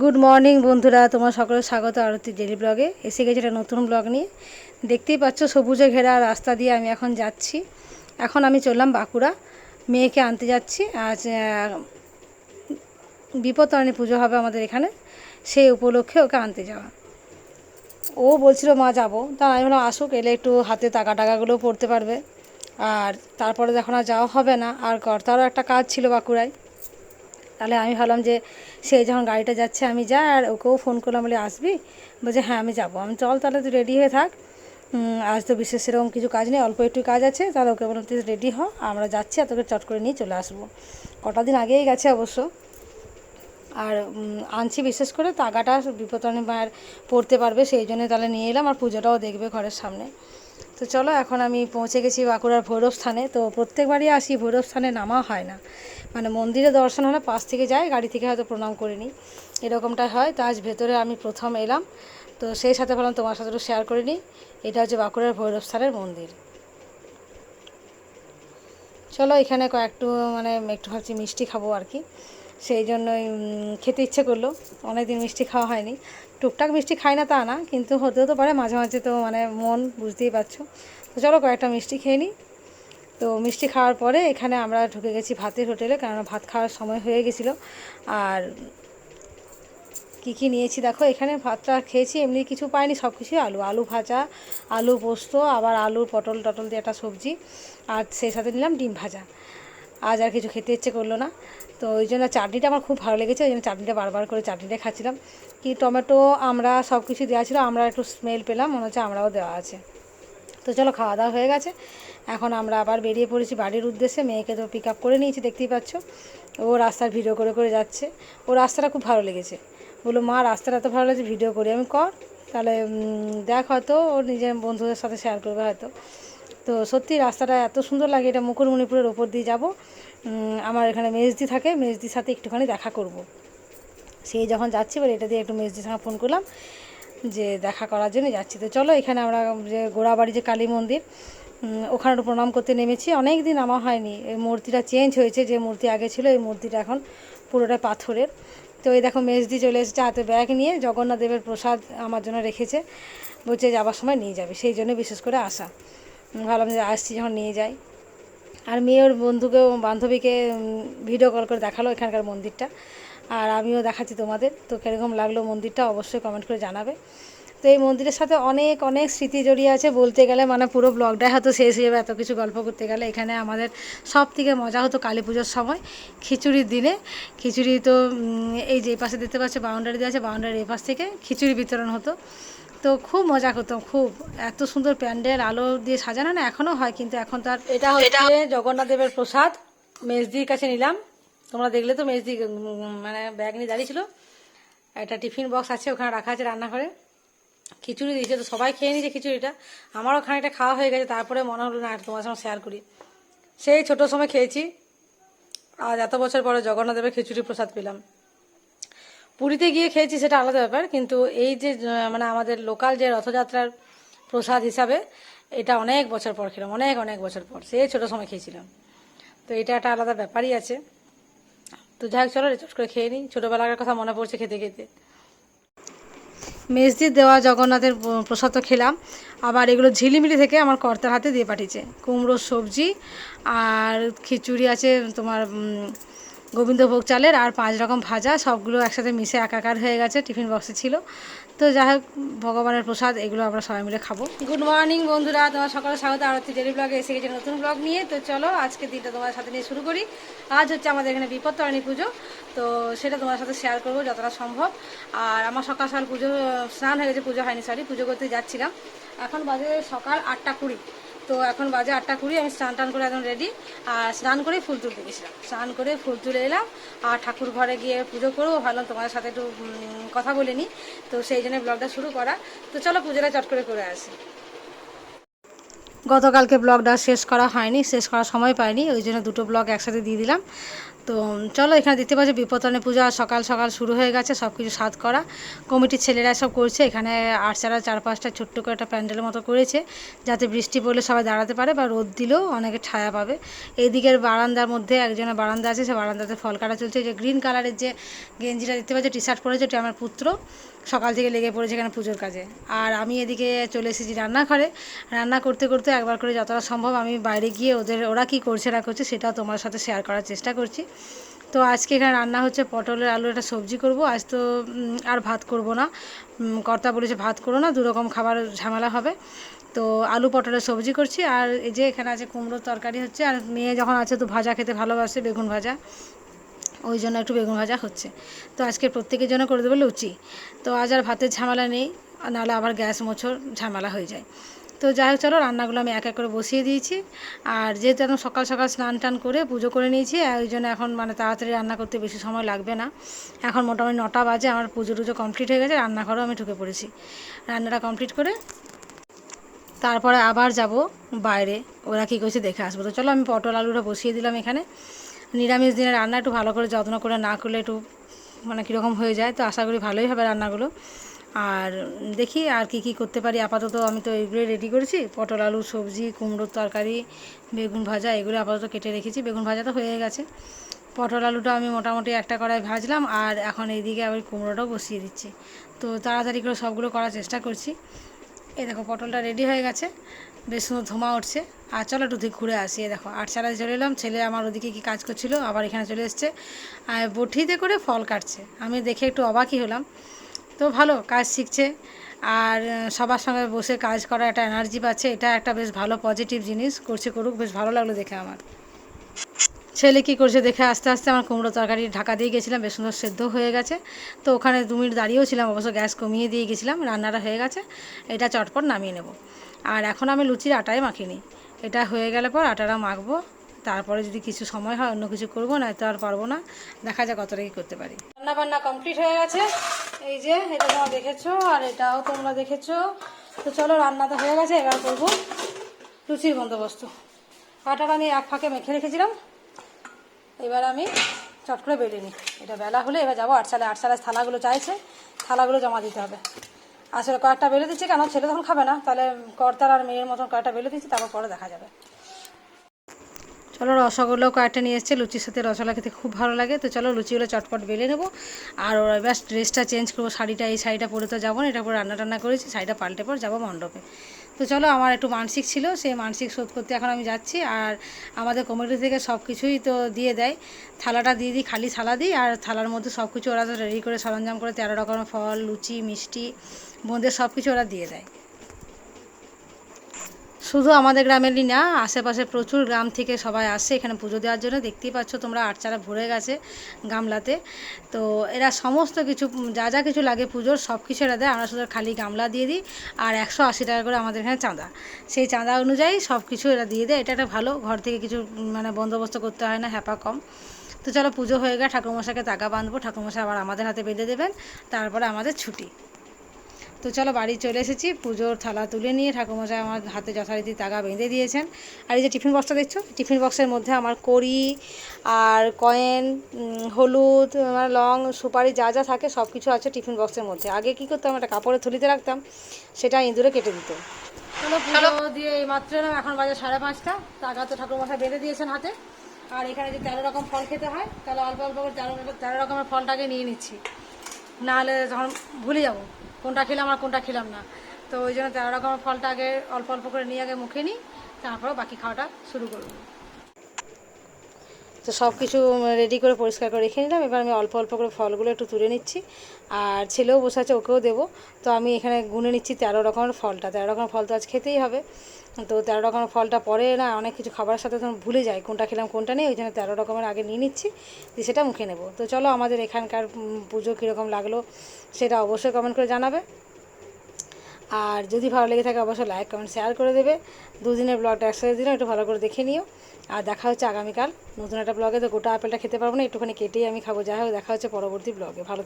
Good morning বন্ধুরা। তোমার সকলের স্বাগত আরতি ডেলি ব্লগে এসে গেছে একটা নতুন ব্লগ নিয়ে। দেখতেই পাচ্ছ সবুজে ঘেরা রাস্তা দিয়ে আমি এখন যাচ্ছি। এখন আমি চললাম বাঁকুড়া। মেয়েকে আনতে যাচ্ছি। আজ আহ, পুজো হবে আমাদের এখানে। সেই উপলক্ষে ওকে আনতে যাওয়া। ও বলছিল মা যাব। তা আমি বললাম আসুক এলে একটু হাতে টাকা টাকাগুলো পড়তে পারবে। আর তারপরে যখন আর যাওয়া হবে না। আর কর্তারও একটা কাজ ছিল বাঁকুড়ায়। তাহলে আমি ভাবলাম যে সে যখন গাড়িটা যাচ্ছে, আমি যাই আর ওকেও ফোন করলাম, বলে, আসবি? বলছে হ্যাঁ আমি যাব। আমি, চল তাহলে তুই রেডি হয়ে থাক। আজ তো বিশেষ সেরকম কিছু কাজ নেই, অল্প একটু কাজ আছে, তাহলে ওকে বললাম, তুই রেডি হ, আমরা যাচ্ছি আর তোকে চট করে নিয়ে চলে আসব। কটা দিন আগেই গেছে অবশ্য। আর আনছি বিশেষ করে, তাগাটা বিপত্তারিণী মায়ের পড়তে পারবে, সেই জন্য তাহলে নিয়ে এলাম, আর পুজোটাও দেখবে ঘরের সামনে। তো চলো, এখন আমি পৌঁছে গেছি বাঁকুড়ার ভৈরব স্থানে। তো প্রত্যেকবারই আসি, ভৈরব স্থানে নামা হয় না। মানে মন্দিরে দর্শন হলে পাশ থেকে যাই, গাড়ি থেকে হয়তো প্রণাম করে নিই। এরকমটা হয়। তো আজ ভেতরে আমি প্রথম এলাম। তো সেই সাথে ভাবলাম তোমার সাথে শেয়ার করে নিই। এটা হচ্ছে বাঁকুড়ার ভৈরব স্থানের মন্দির। চলো, এখানে কয়েকটু মানে একটু ভাবছি মিষ্টি খাব আর কি। সেই জন্যই খেতে ইচ্ছে করল। অনেকদিন মিষ্টি খাওয়া হয়নি। টুকটাক মিষ্টি খাই না তা না, কিন্তু হতেও তো পারে মাঝে মাঝে তো মানে মন, বুঝতেই পারছ। তো চলো কয়েকটা মিষ্টি খেয়ে নিই তো মিষ্টি খাওয়ার পরে এখানে আমরা ঢুকে গেছি ভাতের হোটেলে কারণ ভাত খাওয়ার সময় হয়ে গেছিল। আর কী কী নিয়েছি দেখো, এখানে ভাতটা খেয়েছি, এমনি কিছু পাইনি সব কিছুই আলু। আলু ভাজা, আলু পোস্ত, আবার আলু পটল টটল দিয়ে একটা সবজি, আর সেই সাথে নিলাম ডিম ভাজা। আজ আর কিছু খেতে ইচ্ছে করল না। তো ওই জন্য চাটনিটা আমার খুব ভালো লেগেছে, ওই জন্য চাটনিটা বারবার করে চাটনিটা খাচ্ছিলাম। কি টমেটো, আমরা সব কিছু দেওয়া ছিল, আমরা একটু স্মেল পেলাম, মনে হচ্ছে আমরাও দেওয়া আছে। তো চলো খাওয়া দাওয়া হয়ে গেছে। এখন আমরা আবার বেরিয়ে পড়েছি বাড়ির উদ্দেশ্যে, মেয়েকে তো পিক আপ করে নিয়েছি, দেখতেই পাচ্ছ। ও রাস্তার ভিডিও করে করে যাচ্ছে। ও রাস্তাটা খুব ভালো লেগেছে। বলল, মা, রাস্তাটা এত ভালো লাগছে ভিডিও করি, আমি কর। তাহলে দেখ হয়তো ওর নিজের বন্ধুদের সাথে শেয়ার করবে হয়তো। তো সত্যি রাস্তাটা এত সুন্দর লাগে, এটা মুকুটমণিপুরের ওপর দিয়ে যাব। আমার এখানে মেজদি থাকে, মেজদির সাথে একটুখানি দেখা করব। সেই যখন যাচ্ছি, এবার এটা দিয়ে একটু মেজদির সঙ্গে ফোন করলাম যে দেখা করার জন্য যাচ্ছি। তো চলো, এখানে আমরা যে গোড়াবাড়ি যে কালী মন্দির ওখানে প্রণাম করতে নেমেছি। অনেক দিন নামা হয়নি, এই মূর্তিটা চেঞ্জ হয়েছে, যে মূর্তি আগে ছিল, এই মূর্তিটা এখন পুরোটা পাথরের। তো এই দেখো, মেজদি চলে এসেছে হাতে ব্যাগ নিয়ে, জগন্নাথ দেবের প্রসাদ আমার জন্য রেখেছে, বলছে যাবার সময় নিয়ে যাবে, সেই জন্য বিশেষ করে আসা। ভাবলাম যে আসছি যখন নিয়ে যাই। আর মেয়ের বন্ধুকেও, বান্ধবীকে ভিডিও কল করে দেখাল এখানকার মন্দিরটা। আর আমিও দেখাচ্ছি তোমাদের। তো কীরকম লাগল মন্দিরটা অবশ্যই কমেন্ট করে জানাবে। তো এই মন্দিরের সাথে অনেক অনেক স্মৃতি জড়িয়ে আছে বলতে গেলে। মানে পুরো ব্লগটাই হয়তো শেষ হয়ে যাবে এত কিছু গল্প করতে গেলে। এখানে আমাদের সব থেকে মজা হতো কালী পুজোর সময়, খিচুড়ির দিনে। খিচুড়ি তো এই যে পাশে দেখতে পাচ্ছ বাউন্ডারি দেওয়া আছে বাউন্ডারির এই পাশ থেকে খিচুড়ি বিতরণ হতো। তো খুব মজা করতাম খুব। এত সুন্দর প্যান্ডেল আলো দিয়ে সাজানো না এখনও হয় কিন্তু এখন তার এটা হচ্ছে জগন্নাথ দেবের প্রসাদ। মেজদির কাছে নিলাম। তোমরা দেখলে তো মেজদি মানে ব্যাগ নিয়ে দাঁড়িয়েছিল একটা টিফিন বক্স আছে ওখানে রাখা আছে রান্নাঘরে। খিচুড়ি দিয়েছে তো সবাই খেয়ে নিয়েছে খিচুড়িটা। আমারও খানিকটা খাওয়া হয়ে গেছে তারপরে মনে হলো না তোমার সঙ্গে শেয়ার করি। সেই ছোট সময় খেয়েছি। আজ এত বছর পরে জগন্নাথ দেবের খিচুড়ি প্রসাদ পেলাম। পুরীতে গিয়ে খেয়েছি সেটা আলাদা ব্যাপার, কিন্তু এই যে মানে আমাদের লোকাল যে রথযাত্রার প্রসাদ হিসাবে এটা অনেক বছর পর খেলাম, অনেক অনেক বছর পর। সে ছোটো সময় খেয়েছিলাম। তো এটা একটা আলাদা ব্যাপারই আছে। তো যাই হোক, চলো রেচট করে খেয়ে নিই। ছোটোবেলার কথা মনে পড়ছে খেতে খেতে। মেজদির দেওয়া জগন্নাথের প্রসাদ তো খেলাম। আবার এগুলো ঝিলিমিলি থেকে আমার কর্তার হাতে দিয়ে পাঠিয়েছে। কুমড়োর সবজি আর খিচুড়ি আছে তোমার গোবিন্দভোগ চালের আর পাঁচ রকম ভাজা, সবগুলো একসাথে মিশে একাকার হয়ে গেছে, টিফিন বক্সে ছিল। তো যাই হোক, ভগবানের প্রসাদ, এগুলো আমরা সবাই মিলে খাব। গুড মর্নিং বন্ধুরা। তোমার সকালে স্বাগত। আরতি ডেলি ব্লগে এসে গেছে নতুন ব্লগ নিয়ে। তো চলো আজকে দিনটা তোমার সাথে নিয়ে শুরু করি। আজ হচ্ছে আমাদের এখানে বিপত্তারিণী পুজো। তো সেটা তোমার সাথে শেয়ার করব যতটা সম্ভব। আর আমার সকাল সকাল পুজো, স্নান হয়ে গেছে, পুজো হয়নি সরি পুজো করতে যাচ্ছিলাম। এখন বাজে সকাল আটটা কুড়ি। তো এখন বাজে আটটা কুড়ি, আমি স্নান টান করে একদম রেডি আর স্নান করে ফুল তুলতে গেছিলাম। স্নান করে ফুল তুলে এলাম। আর ঠাকুর ঘরে গিয়ে পুজো করব ভাবলাম তোমাদের সাথে একটু কথা বলে নিই। তো সেই জন্য ব্লগটা শুরু করা। তো চলো পুজোটা চট করে করে আসি। গতকালকে ব্লগটা শেষ করা হয়নি, শেষ করার সময় পাইনি, ওই জন্য দুটো ব্লগ একসাথে দিয়ে দিলাম। তো চলো, এখানে দেখতে পাচ্ছি বিপতনে পূজা সকাল সকাল শুরু হয়ে গেছে সব কিছু সাত করা। কমিটির ছেলেরা সব করছে, এখানে আর্চারা চার পাঁচটা ছোট্ট করে একটা প্যান্ডেলের মতো করেছে, যাতে বৃষ্টি পড়লে সবাই দাঁড়াতে পারে বা রোদ দিলেও অনেকে ছায়া পাবে। এইদিকের বারান্দার মধ্যে একজনের বারান্দা আছে, সে বারান্দাতে ফল কাটা চলছে। যে গ্রিন কালারের যে গেঞ্জিটা দেখতে পাচ্ছি টি শার্ট পরেছে, ওটা আমার পুত্র। সকাল থেকে লেগে পড়েছে এখানে পুজোর কাজে। আর আমি এদিকে চলে এসেছি রান্নাঘরে। রান্না করতে করতে একবার করে যতটা সম্ভব আমি বাইরে গিয়ে ওদের, ওরা কী করছে, না করছে সেটাও তোমার সাথে শেয়ার করার চেষ্টা করছি। তো আজকে এখানে রান্না হচ্ছে পটলের আলু একটা সবজি করব। আজ তো আর ভাত করব না। কর্তা বলেছে ভাত করো না, দুরকম খাবার ঝামেলা হবে। তো আলু পটলের সবজি করছি। আর এই যে এখানে আছে কুমড়োর তরকারি হচ্ছে। আর মেয়ে যখন আছে তো ভাজা খেতে ভালোবাসে, বেগুন ভাজা। ওই জন্য একটু বেগুন ভাজা হচ্ছে। তো আজকে প্রত্যেকের জন্য করে দেবো লুচি। তো আজ আর ভাতের ঝামেলা নেই নাহলে আবার গ্যাস মোছর ঝামেলা হয়ে যায়। তো যাই হোক, চলো রান্নাগুলো আমি এক এক করে বসিয়ে দিয়েছি। আর যেহেতু এখন সকাল সকাল স্নান টান করে পুজো করে নিয়েছি ওই জন্য এখন মানে তাড়াতাড়ি রান্না করতে বেশি সময় লাগবে না। এখন মোটামুটি নটা বাজে, আমার পুজো টুজো কমপ্লিট হয়ে গেছে, রান্নাঘরও আমি ঢুকে পড়েছি। রান্নাটা কমপ্লিট করে তারপরে আবার যাব বাইরে। ওরা কী করছে দেখে আসব। তো চলো আমি পটল আলুটা বসিয়ে দিলাম এখানে। নিরামিষ দিনে রান্না একটু ভালো করে যত্ন করে না করলে একটু মানে কীরকম হয়ে যায়, তো আশা করি ভালোই হবে রান্নাগুলো। আর দেখি আর কি কি করতে পারি, আপাতত আমি তো এগুলোই রেডি করেছি। পটল, আলু, সবজি, কুমড়োর তরকারি, বেগুন ভাজা, এগুলো আপাতত কেটে রেখেছি। বেগুন ভাজা তো হয়ে গেছে। পটল, আলুটা আমি মোটামুটি একটা কড়াই ভাজলাম আর এখন এইদিকে আবার কুমড়োটাও বসিয়ে দিচ্ছি। তো তাড়াতাড়ি করে সবগুলো করার চেষ্টা করছি। এই দেখো, পটলটা রেডি হয়ে গেছে। বেশ সুন্দর ধোঁয়া উঠছে। আর চলো একটু দিক ঘুরে আসি দেখো, আট চালাতে চলে এলাম, ছেলে আমার ওদিকে কি কাজ করছিল, আবার এখানে চলে এসছে। আর বটিতে করে ফল কাটছে, আমি দেখে একটু অবাকই হলাম। তো ভালো, কাজ শিখছে। আর সবার সঙ্গে বসে কাজ করা একটা এনার্জি পাচ্ছে, এটা একটা বেশ ভালো পজিটিভ জিনিস, করছে করুক, বেশ ভালো লাগল দেখে আমার। ছেলে কী করছে দেখে আস্তে আস্তে আমার কুমড়ো তরকারি ঢাকা দিয়ে গেছিলাম, বেশ সুন্দর সেদ্ধ হয়ে গেছে। তো ওখানে দু মিনিট দাঁড়িয়েও ছিলাম, অবশ্য গ্যাস কমিয়ে দিয়ে গেছিলাম, রান্নাটা হয়ে গেছে। এটা চটপট নামিয়ে নেব। আর এখন আমি লুচির আটাই মাখিনি। এটা হয়ে গেলে পর আটাটা মাখবো। তারপরে যদি কিছু সময় হয়, অন্য কিছু করব না তো আর পারব না। দেখা যাক কতটা কি করতে পারি। রান্না বান্না কমপ্লিট হয়ে গেছে। এই যে, এটা তোমরা দেখেছ আর এটাও তোমরা দেখেছ। তো চলো, রান্না তো হয়ে গেছে, এবার করব। লুচির বন্দোবস্ত। আটাটা আমি এক ফাঁকে মেখে রেখেছিলাম। এবার আমি চট করে বেলে নিই। এটা বেলা হলে এবার যাব আট সালে আট সালে থালাগুলো চাইছে, থালাগুলো জমা দিতে হবে। আসলে কয়েকটা বেলে দিচ্ছি কেন? ছেলে তখন খাবে না। তাহলে কর্তার আর মেয়ের মতন কয়েকটা বেলে দিচ্ছি, তারপর পরে দেখা যাবে। চলো রসগোল্লাও কয়েকটা নিয়ে এসছে। লুচির সাথে রসগোল্লা খেতে খুব ভালো লাগে। তো চলো লুচিগুলো চটপট বেলে নেব। আর ওর এবার ড্রেসটা চেঞ্জ করব। শাড়িটা, এই শাড়িটা পরে তো যাব না। এটা পরে রান্না টান্না করেছি। শাড়িটা পাল্টে পর যাব মণ্ডপে। তো চলো, আমার একটু মানসিক ছিল, সেই মানসিক শোধ করতে এখন আমি যাচ্ছি, আর আমাদের কমিটি থেকে সব কিছুই তো দিয়ে দেয়। থালাটা দিয়ে দিই, খালি থালা দিই, আর থালার মধ্যে সব কিছু ওরা তো রেডি করে সরঞ্জাম করে, তেরো রকমের ফল, লুচি, মিষ্টি বোঁদের সব কিছু ওরা দিয়ে দেয়। শুধু আমাদের গ্রামেরই না, আশেপাশে প্রচুর গ্রাম থেকে সবাই আসে এখানে পুজো দেওয়ার জন্য। দেখতেই পাচ্ছ তোমরা আটচারা ভরে গেছে গামলাতে। তো এরা সমস্ত কিছু, যা যা কিছু লাগে পুজোর সব কিছু এরা দেয়। আমরা শুধু খালি গামলা দিয়ে দিই আর একশো আশি টাকা করে আমাদের এখানে চাঁদা। সেই চাঁদা অনুযায়ী সব কিছু এরা দিয়ে দেয়। এটা একটা ভালো, ঘর থেকে কিছু মানে বন্দোবস্ত করতে হয় না, হ্যাপা কম। তো চলো পুজো হয়ে গেলে ঠাকুরমশাকে টাকা বাঁধবো। ঠাকুরমশাই আবার আমাদের হাতে বেঁধে দেবেন, তারপরে আমাদের ছুটি। তো চলো বাড়ি চলে এসেছি। পুজোর থালা তুলে নিয়ে ঠাকুমশাই আমার হাতে যথারীতি তাগা বেঁধে দিয়েছেন। আর এই যে টিফিন বক্সটা দেখছ? টিফিন বক্সের মধ্যে আমার কড়ি আর কয়েন হলুদ লং সুপারি যা যা থাকে সব কিছু আছে টিফিন বক্সের মধ্যে। আগে কী করতাম? একটা কাপড়ে থলিতে রাখতাম সেটা ইঁদুরে কেটে দিত। চলো পুজো দিয়ে এই মাত্র এলাম এখন বাজে সাড়ে পাঁচটা। টাকা তো ঠাকুরমশাই বেঁধে দিয়েছেন হাতে। আর এখানে যে তেরো রকম ফল খেতে হয় তাহলে অল্প অল্প করে তেরো তেরো রকমের ফলটাকে নিয়ে নিচ্ছি। নাহলে তখন ভুলে যাব। কোনটা খেলাম আর কোনটা খেলাম না। তো ওই জন্য তেরো রকমের ফলটা আগে অল্প অল্প করে নিয়ে আগে মুখে নিই, তারপরে বাকি খাওয়াটা শুরু করব। তো সব কিছু রেডি করে পরিষ্কার করে রেখে নিলাম। এবার আমি অল্প অল্প করে ফলগুলো একটু তুলে নিচ্ছি। আর ছেলেও বসে আছে, ওকেও দেবো। তো আমি এখানে গুনে নিচ্ছি তেরো রকমের ফলটা। তেরো রকমের ফল তো আজ খেতেই হবে। তো তেরো রকমের ফলটা পরে না অনেক কিছু খাবারের সাথে তখন ভুলে যায় কোনটা খেলাম, কোনটা নেই। ওই জন্য তেরো রকমের আগে নিয়ে নিচ্ছি, দিয়ে সেটা মুখে নেব। তো চলো আমাদের এখানকার পুজো কীরকম লাগল সেটা অবশ্যই কমেন্ট করে জানাবে। আর যদি ভালো লেগে থাকে অবশ্যই লাইক কমেন্ট শেয়ার করে দেবে। দুদিনের ব্লগটা একসাথে দিলাম, একটু ভালো করে দেখে নিও। আর দেখা হচ্ছে আগামীকাল। নতুন একটা ব্লগে তো গোটা আপেলটা খেতে পারব না, একটুখানি কেটেই আমি খাব। যাই হোক, দেখা হচ্ছে পরবর্তী ব্লগে ভালো।